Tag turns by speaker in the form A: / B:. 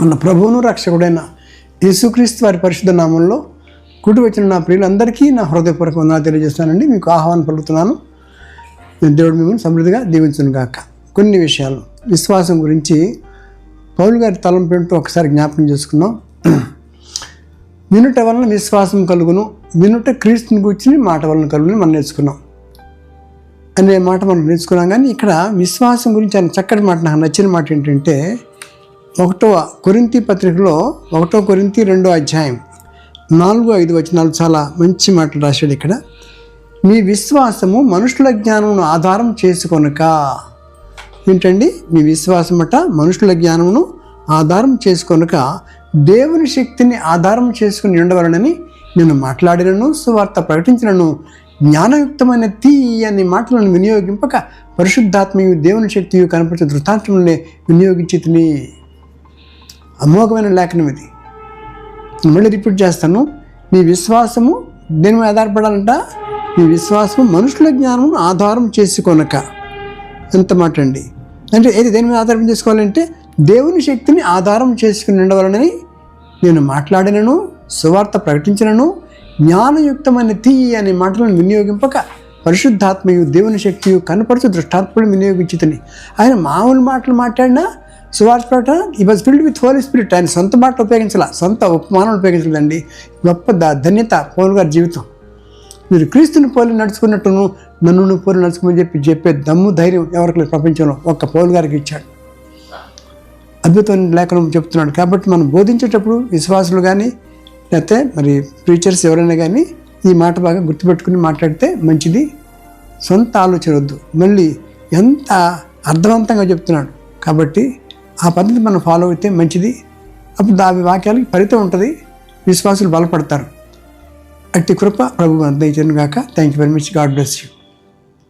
A: మన ప్రభువును రక్షకుడైన యేసుక్రీస్తు వారి పరిశుద్ధ నామంలో కూడి వచ్చిన నా ప్రియులందరికీ నా హృదయపూర్వక వందనాలు తెలియజేస్తానండి. మీకు ఆహ్వానం పలుకుతున్నాను. దేవుడు మిమ్మల్ని సమృద్ధిగా దీవించును గాక. కొన్ని విషయాలు. విశ్వాసం గురించి పౌలు గారి తలంపేంటో ఒకసారి జ్ఞాపకం చేసుకున్నాం వినుట వలన విశ్వాసం కలుగును. వినుట క్రీస్తుని కూర్చుని మాట వలన కలుగుని మనం నేర్చుకున్నాం. అనే మాట మనం నేర్చుకున్నాం. కానీ ఇక్కడ విశ్వాసం గురించి ఆయన చక్కటి మాట నాకు నచ్చిన మాట ఏంటంటే ఒకటవ కొరింతి పత్రికలో ఒకటో కొరింతి రెండో అధ్యాయం నాలుగు ఐదు వచనాలు చాలా మంచి మాటలు రాశాడు ఇక్కడ. మీ విశ్వాసము మనుషుల జ్ఞానమును ఆధారం చేసుకొనక ఏంటండి? మీ విశ్వాసం అట మనుషుల జ్ఞానమును ఆధారం చేసుకొనక దేవుని శక్తిని ఆధారం చేసుకుని ఉండవలనని నేను మాట్లాడినను సువార్త ప్రకటించినను. జ్ఞానయుక్తమైన తీయని మాటలను వినియోగింపక పరిశుద్ధాత్మయు దేవుని శక్తియు కనపరిచే దృతాంతములనే వినియోగించి తిని అమోఘమైన లేఖనం ఇది. నేను మళ్ళీ రిపీట్ చేస్తాను. మీ విశ్వాసము దేని మీద ఆధారపడాలంట? మీ విశ్వాసము మనుషుల జ్ఞానమును ఆధారం చేసుకొనక. ఎంత మాట అండి. అంటే ఏది దేని మీద ఆధారం చేసుకోవాలంటే దేవుని శక్తిని ఆధారం చేసుకుని ఉండవాలని నేను మాట్లాడినను సువార్త ప్రకటించినను జ్ఞానయుక్తమైన తీయి అనే మాటలను వినియోగింపక పరిశుద్ధాత్మయు దేవుని శక్తియు కనపరచు దృష్టాత్మలు వినియోగించుతుంది ఆయన మామూలు మాటలు మాట్లాడినా సువార్త ప్రకటన ఈ was filled with Holy Spirit ఆయన సొంత మాటలు ఉపయోగించాల సొంత ఉపమానం ఉపయోగించలేదండి. గొప్ప ద- ధన్యత పౌలు గారి జీవితం. మీరు క్రీస్తుని పోలి నడుచుకున్నట్టును నన్ను పోలి నడుచుకోమని చెప్పి చెప్పే దమ్ము ధైర్యం ఎవరికి లేదు ప్రపంచంలో. ఒక్క పౌలు గారికి ఇచ్చాడు. అద్భుతమైన లేఖనం చెప్తున్నాడు. కాబట్టి మనం బోధించేటప్పుడు విశ్వాసులు కానీ లేకపోతే మరి ప్రీచర్స్ ఎవరైనా కానీ ఈ మాట బాగా గుర్తుపెట్టుకుని మాట్లాడితే మంచిది. సొంత ఆలోచన వద్దు. మళ్ళీ ఎంత అర్థవంతంగా చెప్తున్నాడు. కాబట్టి ఆ పద్ధతి మనం ఫాలో అయితే మంచిది. అప్పుడు దాని వాక్యాలకి ఫలితం ఉంటుంది. విశ్వాసులు బలపడతారు. అట్టి కృప ప్రభు దయచేను గాక thank you very much God bless you